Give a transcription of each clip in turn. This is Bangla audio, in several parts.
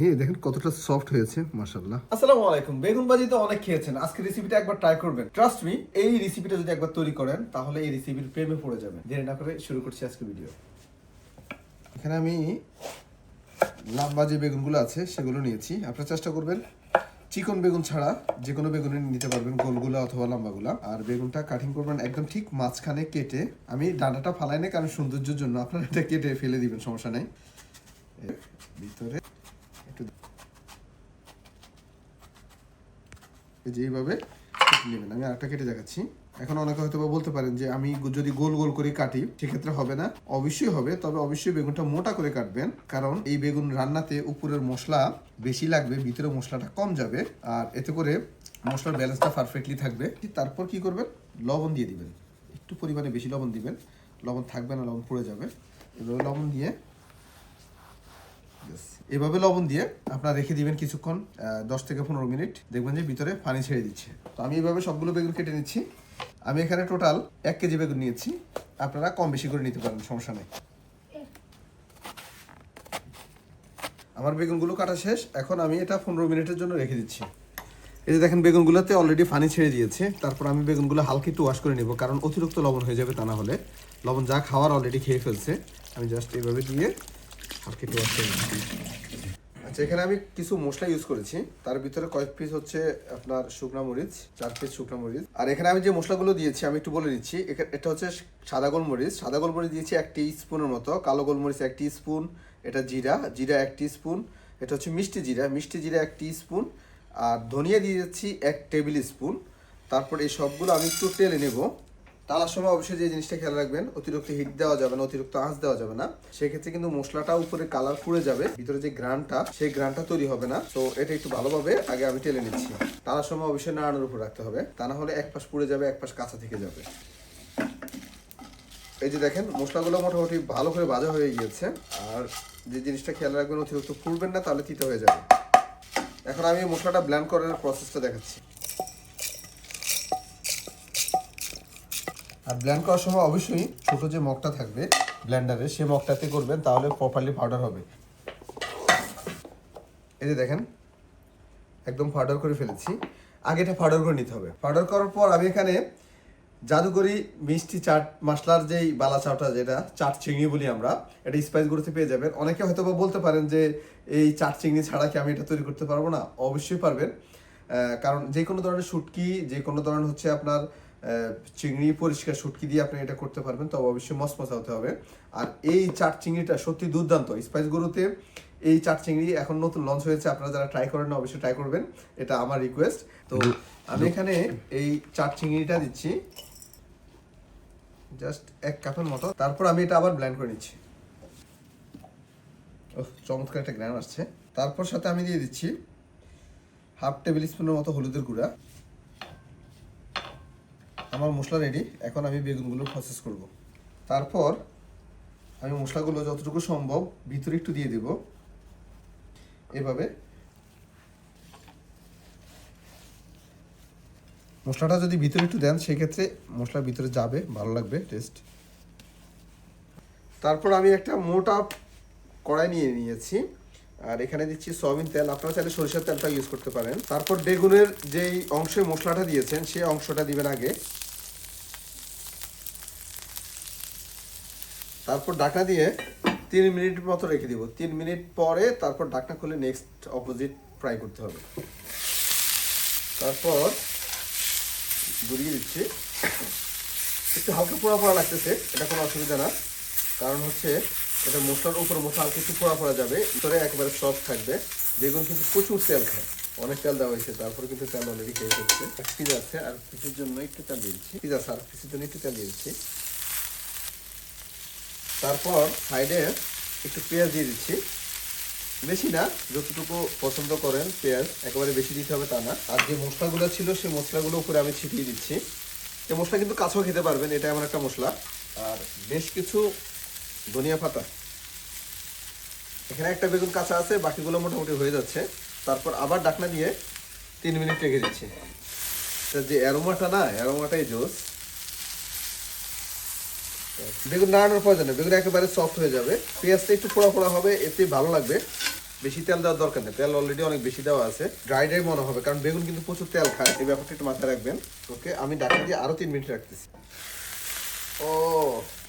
হ্যাঁ দেখেন কতটা সফট হয়েছে মাশাল্লাহ আসসালামু আলাইকুম। বেগুন ভাজি তো অনেক খেয়েছেন। আজকে রেসিপিটা একবার ট্রাই করবেন। ট্রাস্ট মি এই রেসিপিটা যদি একবার তৈরি করেন তাহলে এই রেসিপির প্রেমে পড়ে যাবেন। দেরি না করে শুরু করছি আজকে ভিডিও এখানে আমি লম্বা যে বেগুনগুলো আছে সেগুলো নিয়েছি। আপনারা চেষ্টা করবেন চিকন বেগুন ছাড়া যে কোনো বেগুনই নিতে পারবেন গোলগুলা অথবা লম্বাগুলা। আর বেগুনটা কাটিং করবেন একদম ঠিক মাঝখানে কেটে। আমি ডাঁটাটা ফালাই না কারণ সৌন্দর্যের জন্য আপনারা এটা কেটে ফেলে দিবেন সমস্যা নেই। ভিতরে একটু এই যে এইভাবে কেটে নেবেন। আমি আরেকটা কেটে দেখাচ্ছি। এখন অনেকে হয়তো বলতে পারেন যে, আমি যদি গোল গোল করে কাটি, সেক্ষেত্রে হবে না। অবশ্যই হবে, তবে অবশ্যই বেগুনটা মোটা করে কাটবেন। কারণ এই বেগুন রান্নাতে উপরের মশলা বেশি লাগবে, ভিতরে মশলাটা কম যাবে, আর এতে করে মশলার ব্যালেন্সটা পারফেক্টলি থাকবে। তারপর কি করবেন? লবণ দিয়ে দিবেন। একটু পরিমাণে বেশি লবণ দিবেন। লবণ থাকবে না, লবণ পড়ে যাবে। এভাবে লবণ দিয়ে এভাবে লবণ দিয়ে আপনারা রেখে দিবেন কিছুক্ষণ দশ থেকে পনেরো মিনিট। দেখবেন যে ভিতরে পানি ছেড়ে দিচ্ছে। তো আমি এইভাবে সবগুলো বেগুন কেটে নিচ্ছি। আমি এখানে টোটাল এক কেজি বেগুন নিয়েছি। আপনারা কম বেশি করে নিতে পারেন, সমস্যা নেই। আমার বেগুনগুলো কাটা শেষ। এখন আমি এটা পনেরো মিনিটের জন্য রেখে দিচ্ছি। এই যে দেখেন, বেগুনগুলোতে অলরেডি পানি ছেড়ে দিয়েছে। তারপর আমি বেগুনগুলো হালকা একটু ওয়াশ করে নেব, কারণ অতিরিক্ত লবণ হয়ে যাবে তা না হলে। লবণ যা খাওয়ার অলরেডি খেয়ে ফেলছে। আমি জাস্ট এইভাবে দিয়ে ওয়াশ আচ্ছা এখানে আমি কিছু মশলা ইউজ করেছি। তার ভিতরে কয়েক পিস হচ্ছে আপনার শুকনা মরিচ, চার পিস শুকনা মরিচ। আর এখানে আমি যে মশলাগুলো দিয়েছি, আমি একটু বলে দিচ্ছি। এটা হচ্ছে সাদা গোলমরিচ। সাদা গোলমরিচ দিয়েছি এক স্পুনের মতো, কালো গোলমরিচ এক স্পুন এটা জিরা জিরা এক স্পুন এটা হচ্ছে মিষ্টি জিরা। মিষ্টি জিরা এক স্পুন আর ধনিয়া দিয়ে দিচ্ছি এক টেবিল স্পুন তারপর এই সবগুলো আমি একটু তেলে নেব। টালার সময় অবশ্যই যে জিনিসটা খেয়াল রাখবেন, অতিরিক্ত হিট দেওয়া যাবে না, অতিরিক্ত আঁচ দেওয়া যাবে না। সেক্ষেত্রে কিন্তু মশলাটা উপরে কালার পুড়ে যাবে, ভিতরে যে গ্রানটা সেই গ্রানটা তৈরি হবে না। তো এটা একটু ভালোভাবে আগে আমি টেলে নিচ্ছি। তালার সময় অবশ্যই নাড়ানোর উপর রাখতে হবে। তা না হলে এক পাশ পুড়ে যাবে এক পাশ কাঁচা থেকে যাবে। এই যে দেখেন, মশলাগুলো মোটামুটি ভালো করে ভাজা হয়ে গিয়েছে। আর যে জিনিসটা খেয়াল রাখবেন, অতিরিক্ত পুড়বেন না, তাহলে তিতে হয়ে যাবে। এখন আমি মশলাটা ব্ল্যান্ড করার প্রসেসটা দেখাচ্ছি। আর ব্লেন্ড করার সময় অবশ্যই ছোট যে মগটা থাকবে ব্ল্যান্ডারে সে মগটাতে করবেন, তাহলে প্রপারলি পাউডার হবে। এই যে দেখেন, একদম পাউডার করে ফেলেছি। আগে এটা পাউডার করে নিতে হবে। পাউডার করার পর আমি এখানে জাদুকরি মিষ্টি চাট মশলার যেই বালা চাটা যেটা চাট চিংড়ি বলি আমরা, এটা স্পাইস গুলোতে পেয়ে যাবেন। অনেকে হয়তো বা বলতে পারেন যে, এই চাট চিংড়ি ছাড়া কি আমি এটা তৈরি করতে পারব না? অবশ্যই পারবেন। কারণ যে কোনো ধরনের শুটকি, যে কোনো ধরনের হচ্ছে আপনার চিংড়ি পরিষ্কার শুটকি দিয়ে আপনি এটা করতে পারবেন তবে অবশ্যই মসমসা হতে হবে। আর এই চাট চিংড়িটা সত্যি দুর্দান্ত। স্পাইস গরুতে এই চাট চিংড়ি এখন নতুন লঞ্চ হয়েছে আপনারা যারা ট্রাই করেন অবশ্যই ট্রাই করবেন। এটা আমার রিকোয়েস্ট তো আমি এখানে এই চাট চিংড়িটা দিচ্ছি। জাস্ট এক কাপের মতো। তারপর আমি এটা আবার ব্লেন্ড করে নিচ্ছি। ওহ, চমৎকার একটা গ্রাম আসছে। তারপর সাথে আমি দিয়ে দিচ্ছি হাফ টেবিল স্পুনের মতো হলুদের গুঁড়া। আমার মশলা রেডি এখন আমি বেগুনগুলো প্রসেস করব। তারপর আমি মশলাগুলো যতটুকু সম্ভব ভিতরে একটু দিয়ে দেব। এভাবে মশলাটা যদি ভিতরে একটু দেন, সেক্ষেত্রে মশলা ভিতরে যাবে, ভালো লাগবে টেস্ট তারপর আমি একটা মোটা কড়াই নিয়ে নিয়েছি। আর এখানে দিচ্ছি সয়াবিন তেল। আপনারা চাইলে সরিষার তেলটা ইউজ করতে পারেন। তারপর বেগুনের যেই অংশে মশলাটা দিয়েছেন সেই অংশটা দিবেন আগে। তারপর ঢাকনা দিয়ে তিন মিনিট মতো রেখে দিব। তিন মিনিট পরে তারপর ঢাকনা খুলে নেক্সট অপোজিট ফ্রাই করতে হবে। তারপর ঘুরিয়ে দিচ্ছি। একটু হালকা পোড়া পোড়া লাগতেছে, এটা কোনো অসুবিধা না। কারণ হচ্ছে এটা মশলার উপর মশলা হালকা একটু পোড়া পোড়া যাবে, ভিতরে একেবারে সফট থাকবে। বেগুন কিন্তু প্রচুর তেল খায়। অনেক তেল দেওয়া হয়েছে, তারপরে কিন্তু তেল অলরেডি খেয়ে ফেলছে। পিস আছে, আর পিসের জন্য একটু তেল দিয়ে দিচ্ছি। পিস আছে, আর পিসের জন্য একটু তেল দিয়ে দিচ্ছি। তারপর সাইডে একটু পেঁয়াজ দিয়ে দিচ্ছি। বেশি না, যতটুকু পছন্দ করেন পেঁয়াজ, একেবারে বেশি দিতে হবে তা না। আর যে মশলাগুলো ছিল, সেই মশলাগুলো উপরে আমি ছিটিয়ে দিচ্ছি। এই মশলা কিন্তু কাছেও খেতে পারবেন, এটা এমন একটা মশলা। আর বেশ কিছু ধনিয়া পাতা। এখানে একটা বেগুন কাঁচা আছে, বাকিগুলো মোটামুটি হয়ে যাচ্ছে। তারপর আবার ডাকনা দিয়ে তিন মিনিট রেখে দিচ্ছি। যে অ্যারোমাটা না, অ্যারোমাটাই জোস। বেগুন নাড়ানোর প্রয়োজন নেই, বেগুন একেবারে সফট হয়ে যাবে। পেঁয়াজটা একটু পোড়া পোড়া হবে, এতে ভালো লাগবে। বেশি তেল দেওয়ার দরকার নেই, তেল অলরেডি অনেক বেশি দেওয়া আছে। ড্রাই ড্রাই মনে হবে, কারণ বেগুন কিন্তু প্রচুর তেল খায়। এই ব্যাপারটা একটু মাথায় রাখবেন। ওকে, আমি ডাকা দিয়ে আরও তিন মিনিট রাখতেছি। ও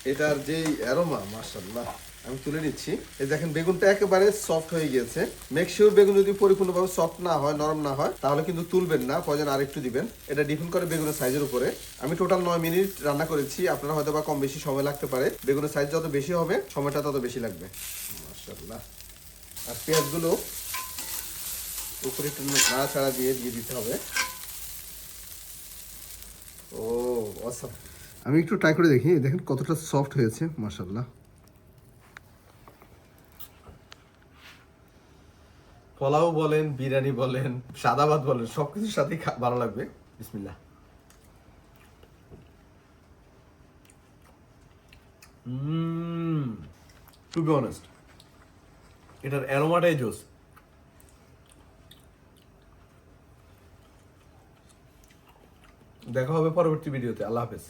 এটার যেই অ্যারোমা মার্শাল্লাহ আমি তুলে নিচ্ছি। এই দেখেন, বেগুনটা একেবারে সফট হয়ে গিয়েছে। মেক বেগুন যদি পরিপূর্ণভাবে সফট না হয়, নরম না হয়, তাহলে কিন্তু তুলবেন না প্রয়োজন আরেকটু দিবেন। এটা ডিপেন্ড করে বেগুনের সাইজের উপরে। আমি টোটাল নয় মিনিট রান্না করেছি, আপনারা হয়তো বা কম বেশি সময় লাগতে পারে। বেগুনের সাইজ যত বেশি হবে, সময়টা তত বেশি লাগবে। মার্শাল্লাহ আর পেঁয়াজগুলো উপরে একটু নাড়াচাড়া দিয়ে দিয়ে দিতে হবে। ও অসাম আমি একটু ট্রাই করে দেখি। দেখেন কতটা সফট হয়েছে মাশাল্লাহ পোলাও বলেন, বিরিয়ানি বলেন, সাদা ভাত বলেন সব কিছুর সাথেই ভালো লাগবে। বিসমিল্লাহ। টু বি অনেস্ট এটার অ্যারোমাটাই জোস। দেখা হবে পরবর্তী ভিডিওতে। আল্লাহ হাফেজ।